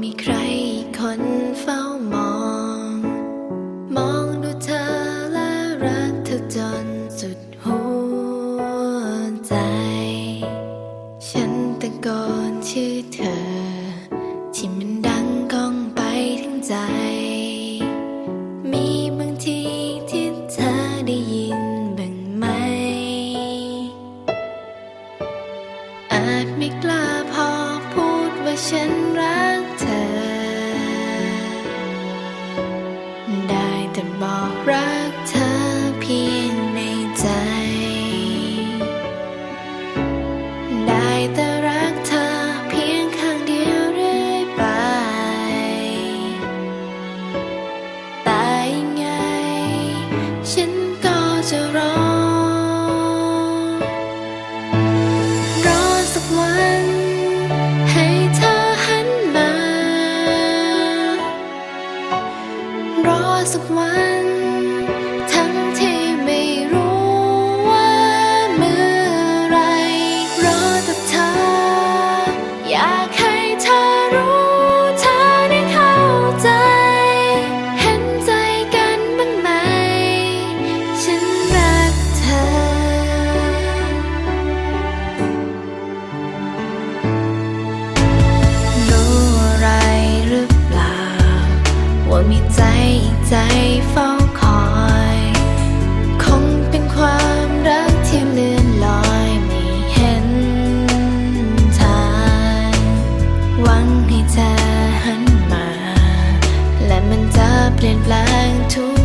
มีใครคนเฝ้ามอง มองดูเธอและรักเธอจนสุดหัวใจ ฉันตะโกนชื่อเธอ ที่มันดังก้องไปทั้งใจ จะรอ ใจเฝ้าคอย คงเป็นความรักที่เลื่อนลอยไม่เห็นทางหวังให้เธอหันมา และมันจะเปลี่ยนแปลงทุก